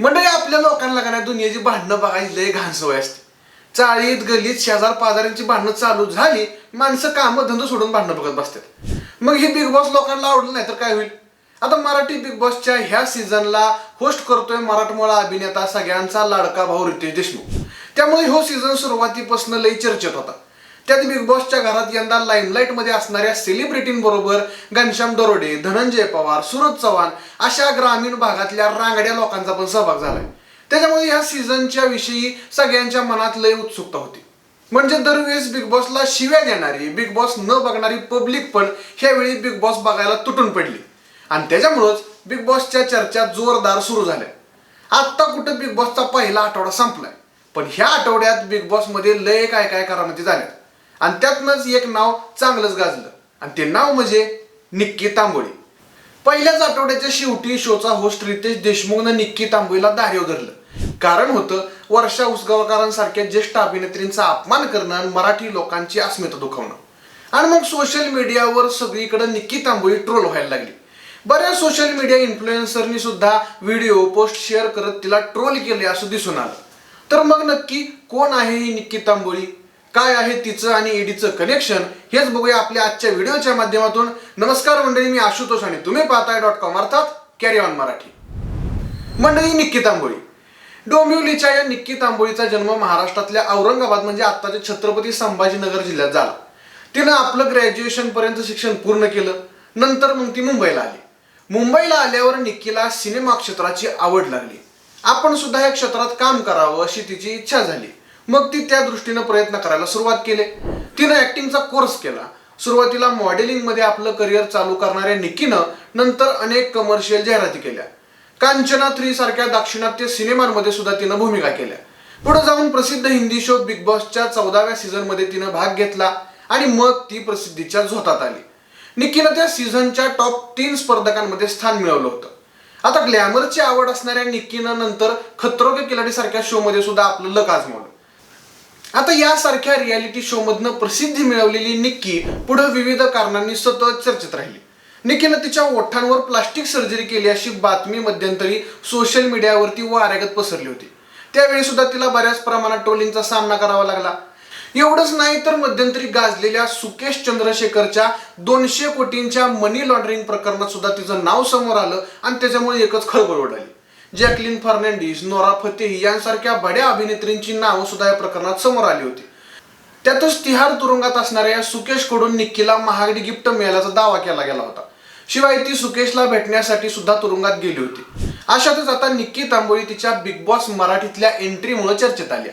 मंडळी आपल्या लोकांना का नाही दुनियाची भांडणं बघायची लय घाण सवय असते. चाळीत गलीत शेजार पाजाऱ्यांची भांडणं चालू झाली माणसं कामं धंदो सोडून भांडणं बघत बसतात. मग हे बिग बॉस लोकांना आवडलं नाही तर काय होईल? आता मराठी बिग बॉसच्या ह्या सीझनला होस्ट करतोय मराठमोळा अभिनेता सगळ्यांचा लाडका भाऊ रितेश देशमुख. त्यामुळे हो सीझन सुरुवातीपासून लई चर्चेत होता. त्यात बिग बॉसच्या घरात यंदा लाईमलाईटमध्ये असणाऱ्या सेलिब्रिटींबरोबर घनश्याम दरोडे धनंजय पवार सुरज चव्हाण अशा ग्रामीण भागातल्या रांगड्या लोकांचा पण सहभाग झालाय. त्याच्यामुळे या सीझनच्या विषयी सगळ्यांच्या मनात लय उत्सुकता होती. म्हणजे दरवेळेस बिग बॉसला शिव्या देणारी बिग बॉस न बघणारी पब्लिक पण ह्यावेळी बिग बॉस बघायला तुटून पडली. आणि त्याच्यामुळंच बिग बॉसच्या चर्चा जोरदार सुरू झाल्या. आत्ता कुठं बिग बॉसचा पहिला आठवडा संपलाय. पण ह्या आठवड्यात बिग बॉसमध्ये लय काय काय करामती झाल्यात. आणि त्यातनंच एक नाव चांगलंच गाजलं. आणि ते नाव म्हणजे निक्की तांबोळी. पहिल्याच आठवड्याच्या शेवटी शोचा होस्ट रितेश देशमुखनं निक्की तांबोळीला दारेव धरलं कारण होतं वर्षा उसगावकरांसारख्या ज्येष्ठ अभिनेत्रींचा अपमान करणं आणि मराठी लोकांची अस्मिता दुखवणं. आणि मग सोशल मीडियावर सगळीकडे निक्की तांबोळी ट्रोल व्हायला लागली. बऱ्याच सोशल मीडिया इन्फ्लुएन्सरनी सुद्धा व्हिडिओ पोस्ट शेअर करत तिला ट्रोल केले असं दिसून आलं. तर मग नक्की कोण आहे ही निक्की तांबोळी? काय आहे तिचं आणि ईडीचं कनेक्शन हेच बघूया आपल्या आजच्या व्हिडिओच्या माध्यमातून. नमस्कार मंडळी मी आशुतोष आणि तुम्ही पाहताय डॉट कॉम अर्थात कॅरी ऑन मराठी. मंडळी निक्की तांबोळी डोंबिवलीच्या या निक्की तांबोळीचा जन्म महाराष्ट्रातल्या औरंगाबाद म्हणजे आत्ताच्या छत्रपती संभाजीनगर जिल्ह्यात झाला. तिनं आपलं ग्रॅज्युएशन पर्यंत शिक्षण पूर्ण केलं. नंतर मग ती मुंबईला आली. मुंबईला आल्यावर निक्कीला सिनेमा क्षेत्राची आवड लागली. आपण सुद्धा या क्षेत्रात काम करावं अशी तिची इच्छा झाली. मग ती त्या दृष्टीनं प्रयत्न करायला सुरुवात केले. तिनं ऍक्टिंगचा कोर्स केला. सुरुवातीला मॉडेलिंगमध्ये आपलं करिअर चालू करणाऱ्या निकीनं नंतर अनेक कमर्शियल जाहिराती केल्या. कांचना थ्री सारख्या दाक्षिणात्य सिनेमांमध्ये सुद्धा तिनं भूमिका केल्या. पुढे जाऊन प्रसिद्ध हिंदी शो बिग बॉसच्या चौदाव्या सीझनमध्ये तिनं भाग घेतला आणि मग ती प्रसिद्धीच्या झोतात आली. निकीनं त्या सीझनच्या टॉप तीन स्पर्धकांमध्ये स्थान मिळवलं होतं. आता ग्लॅमरची आवड असणाऱ्या निकीनं नंतर खतरो के खिलाडी सारख्या शो मध्ये सुद्धा आपलं लक आजमावलं. आता यासारख्या रियालिटी शो मधनं प्रसिद्धी मिळवलेली निक्की पुढे विविध कारणांनी सतत चर्चेत राहिली. निक्कीनं तिच्या ओठांवर प्लास्टिक सर्जरी केली अशी बातमी मध्यंतरी सोशल मीडियावरती वाऱ्यागत पसरली होती. त्यावेळी सुद्धा तिला बऱ्याच प्रमाणात ट्रोलिंगचा सामना करावा लागला. एवढंच नाही तर मध्यंतरी गाजलेल्या सुकेश चंद्रशेखरच्या दोनशे कोटींच्या मनी लॉन्ड्रिंग प्रकरणात सुद्धा तिचं नाव समोर आलं आणि त्याच्यामुळे एकच खळबळ उडाली जॅकलिन फर्नांडिस नोरा फतेही यांसारख्या बड्या अभिनेत्रींची नावं सुद्धा या प्रकरणात समोर आली होती. त्यातच तिहार तुरुंगात असणाऱ्या सुकेशकडून निक्कीला महागडी गिफ्ट मिळाल्याचा दावा केला गेला होता. शिवाय ती सुकेशला भेटण्यासाठी सुद्धा तुरुंगात गेली होती. अशातच आता निक्की तांबोळी तिच्या बिग बॉस मराठीतल्या एंट्रीमुळे चर्चेत आल्या.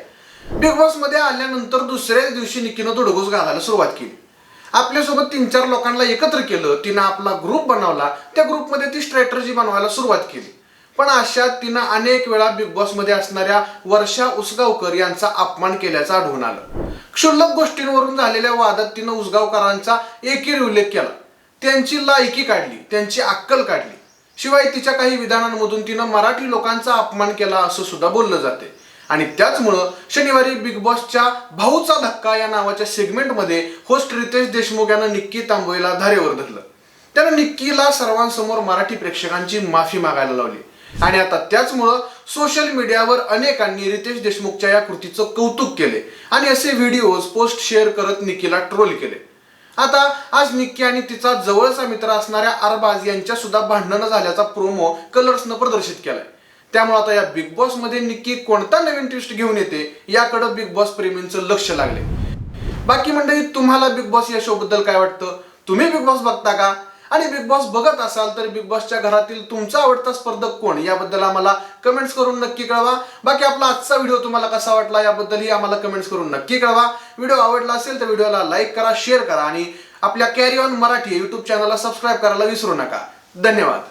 बिग बॉसमध्ये आल्यानंतर दुसऱ्याच दिवशी निक्कीनं तुडगूस घालायला सुरुवात केली. आपल्यासोबत तीन चार लोकांना एकत्र केलं तिनं आपला ग्रुप बनवला त्या ग्रुपमध्ये ती स्ट्रॅटर्जी बनवायला सुरुवात केली. पण अशा तिनं अनेक वेळा बिग बॉसमध्ये असणाऱ्या वर्षा उसगावकर यांचा अपमान केल्याचं आढळून आलं. क्षुल्लक गोष्टींवरून झालेल्या वादात तिनं उसगावकरांचा एकेरी उल्लेख केला. त्यांची लायकी काढली त्यांची अक्कल काढली. शिवाय तिच्या काही विधानांमधून तिनं मराठी लोकांचा अपमान केला असं सुद्धा बोललं जाते. आणि त्याचमुळं शनिवारी बिग बॉसच्या भाऊचा धक्का या नावाच्या सेगमेंटमध्ये होस्ट रितेश देशमुख यानं निक्की तांबोईला धारेवर धरलं. त्यानं निक्कीला सर्वांसमोर मराठी प्रेक्षकांची माफी मागायला लावली. आणि आता त्याचमुळं सोशल मीडियावर अनेकांनी रितेश देशमुखच्या या कृतीचं कौतुक केले आणि असे व्हिडिओज पोस्ट शेअर करत निकीला ट्रोल केले. आता आज निक्की आणि तिचा जवळचा मित्र असणाऱ्या अरबाज यांच्या सुद्धा भांडणं झाल्याचा प्रोमो कलर्सनं प्रदर्शित केलाय. त्यामुळे आता या बिग बॉसमध्ये निक्की कोणता नवीन ट्विस्ट घेऊन येते याकडे बिग बॉस प्रेमींचं लक्ष लागले बाकी मंडळी तुम्हाला बिग बॉस या शो बद्दल काय वाटतं? तुम्ही बिग बॉस बघता का? आणि बिग बॉस बघत असाल तर बिग बॉसच्या घरातील तुमचा आवडता स्पर्धक कोण? याबद्दल आम्हाला कमेंट्स करून नक्की कळवा. बाकी आपला आजचा व्हिडिओ तुम्हाला कसा वाटला याबद्दलही आम्हाला कमेंट्स करून नक्की कळवा. व्हिडिओ आवडला असेल तर व्हिडिओला लाईक करा शेअर करा आणि आपल्या कॅरी ऑन मराठी युट्यूब चॅनलला सबस्क्राईब करायला विसरू नका. धन्यवाद.